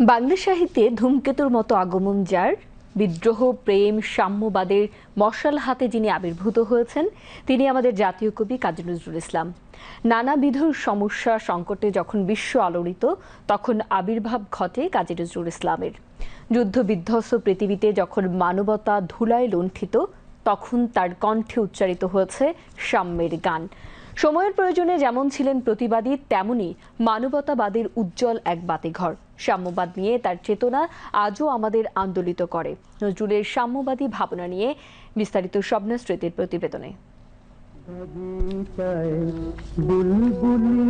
বাংলা সাহিত্যে ধূমকেতুর মতো আগমন যার, বিদ্রোহ, প্রেম, সাম্যবাদের মশাল হাতে যিনি আবির্ভূত হয়েছেন, তিনি আমাদের জাতীয় কবি কাজী নজরুল ইসলাম। নানাবিধ সমস্যা সংকটে যখন বিশ্ব আলোড়িত, তখন আবির্ভাব ঘটে কাজী নজরুল ইসলামের। যুদ্ধ বিধ্বস্ত পৃথিবীতে যখন মানবতা ধুলায় লুণ্ঠিত, তখন তার কণ্ঠে উচ্চারিত হয়েছে সাম্যের গান। সময়ের প্রয়োজনে যেমন ছিলেন প্রতিবাদী, তেমনি মানবতাবাদের উজ্জ্বল এক বাতিঘর। সাম্যবাদ নিয়ে তার চেতনা আজও আমাদের আন্দোলিত করে। নজরুলের সাম্যবাদী ভাবনা নিয়ে বিস্তারিত স্বপ্নের স্মৃতির প্রতিবেদনে। বুলবুলি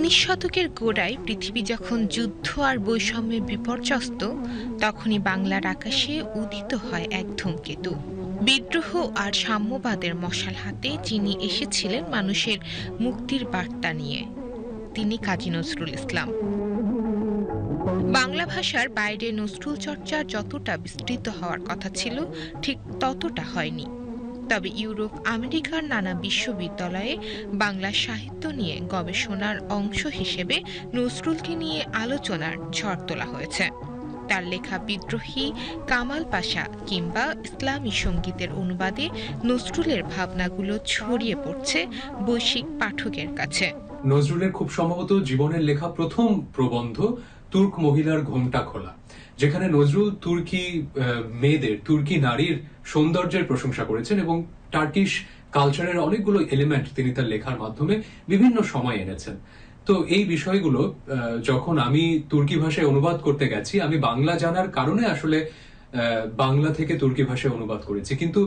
উনিশ শতকের গোড়ায় পৃথিবী যখন যুদ্ধ আর বৈষম্যে বিপর্যস্ত, তখনই বাংলার আকাশে উদিত হয় এক ধূমকেতু। বিদ্রোহ আর সাম্যবাদের মশাল হাতে যিনি এসেছিলেন মানুষের মুক্তির বার্তা নিয়ে, তিনি কাজী নজরুল ইসলাম। বাংলা ভাষার বাইরে নজরুল চর্চা যতটা বিস্তৃত হওয়ার কথা ছিল, ঠিক ততটা হয়নি। তবে ইউরোপ আমেরিকার নানা বিশ্ববিদ্যালয়ে বাংলা সাহিত্য নিয়ে গবেষণার অংশ হিসেবে নজরুলকে নিয়ে আলোচনার ঝড় তোলা হয়েছে। তার লেখা বিদ্রোহী কামাল পাশা কিংবা ইসলামী সঙ্গীতের অনুবাদে নজরুলের ভাবনাগুলো ছড়িয়ে পড়ছে বৈশ্বিক পাঠকের কাছে। নজরুলের খুব সম্ভবত জীবনের লেখা প্রথম প্রবন্ধ তুর্ক মহিলার ঘোমটা খোলা, যেখানে নজরুল তুর্কি মেয়েদের, তুর্কি নারীর সৌন্দর্যের প্রশংসা করেছেন এবং টার্কিশ কালচারের অনেকগুলো এলিমেন্ট তিনি তার লেখার মাধ্যমে বিভিন্ন সময় এনেছেন। তো এই বিষয়গুলো যখন আমি তুর্কি ভাষায় অনুবাদ করতে গেছি, আমি বাংলা জানার কারণে আসলে বাংলা থেকে তুর্কি ভাষায় অনুবাদ করেছি। কিন্তু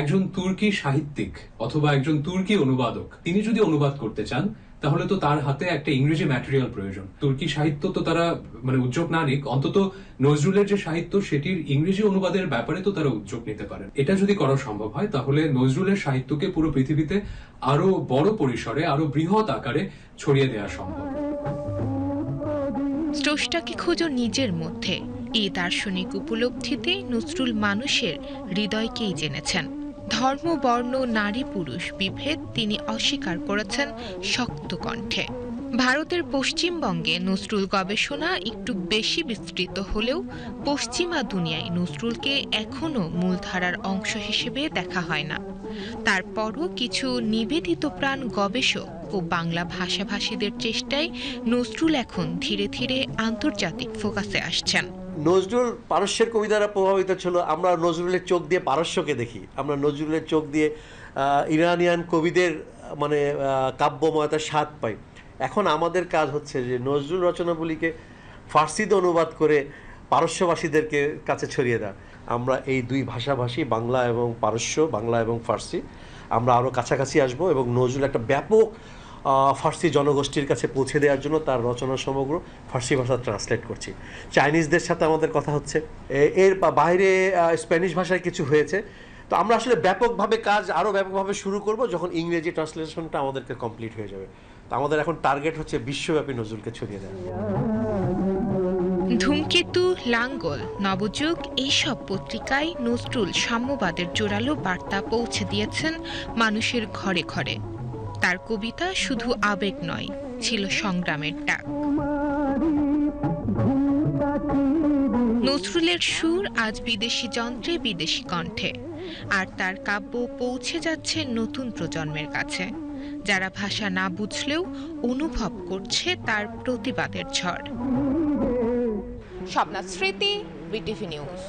একজন তুর্কি সাহিত্যিক অথবা একজন তুর্কি অনুবাদক, তিনি যদি অনুবাদ করতে চান তাহলে তো তার হাতে একটা ইংরেজি ম্যাটেরিয়াল প্রয়োজন। তুর্কি সাহিত্য তো তারা মানে উদ্যোগ না নিক, অন্তত নজরুলের যে সাহিত্য, সেটির ইংরেজি অনুবাদের ব্যাপারে তো তারা উদ্যোগ নিতে পারেন। এটা যদি করা সম্ভব হয়, তাহলে নজরুলের সাহিত্যকে পুরো পৃথিবীতে আরও বড় পরিসরে, আরও বৃহৎ আকারে ছড়িয়ে দেওয়া সম্ভব। স্রষ্টাকে খোঁজো নিজের মধ্যে। এই দার্শনিক উপলব্ধিতে নজরুল মানুষের হৃদয়কেই জেনেছেন। ধর্ম, বর্ণ, নারী, পুরুষ বিভেদ তিনি অস্বীকার করেছেন শক্ত কণ্ঠে। ভারতের পশ্চিমবঙ্গে নজরুল গবেষণা একটু বেশি বিস্তৃত হলেও পশ্চিমা দুনিয়ায় নজরুলকে এখনও মূলধারার অংশ হিসেবে দেখা হয় না। তারপরও কিছু নিবেদিত প্রাণ গবেষক ও বাংলা ভাষাভাষীদের চেষ্টায় নজরুল এখন ধীরে ধীরে আন্তর্জাতিক ফোকাসে আসছেন। নজরুল পারস্যের কবি দ্বারা প্রভাবিত ছিল। আমরা নজরুলের চোখ দিয়ে পারস্যকে দেখি। আমরা নজরুলের চোখ দিয়ে ইরানিয়ান কবিদের মানে কাব্যময়তার স্বাদ পাই। এখন আমাদের কাজ হচ্ছে যে নজরুল রচনাগুলিকে ফার্সিতে অনুবাদ করে পারস্যবাসীদেরকে কাছে ছড়িয়ে দেওয়া। আমরা এই দুই ভাষাভাষী, বাংলা এবং পারস্য, বাংলা এবং ফার্সি, আমরা আরও কাছাকাছি আসব এবং নজরুল একটা ব্যাপক ফার্সি জনগোষ্ঠীর কাছে পৌঁছে দেওয়ার জন্য তার রচনা সমগ্র ফার্সি ভাষা ট্রান্সলেট করছি। চাইনিজদের সাথে আমাদের কথা হচ্ছে। এর বাইরে স্প্যানিশ ভাষায় কিছু হয়েছে। তো আমরা আসলে ব্যাপকভাবে কাজ আরও ব্যাপকভাবে শুরু করব যখন ইংরেজি ট্রান্সলেশনটা আমাদেরকে কমপ্লিট হয়ে যাবে। তো আমাদের এখন টার্গেট হচ্ছে বিশ্বব্যাপী নজরুলকে ছড়িয়ে দেওয়া ধূমকেতু, লাঙ্গল, নবযুগ এইসব পত্রিকায় নজরুল সাম্যবাদের জোরালো বার্তা পৌঁছে দিয়েছেন মানুষের ঘরে ঘরে। তার কবিতা শুধু আবেগ নয়, ছিল সংগ্রামের ডাক। নজরুলের সুর আজ বিদেশি যন্ত্রে বিদেশি কণ্ঠে, আর তার কাব্য পৌঁছে যাচ্ছে নতুন প্রজন্মের কাছে, যারা ভাষা না বুঝলেও অনুভব করছে তার প্রতিবাদের ঝড়। স্বপ্না স্মৃতি, বিটিভি নিউজ।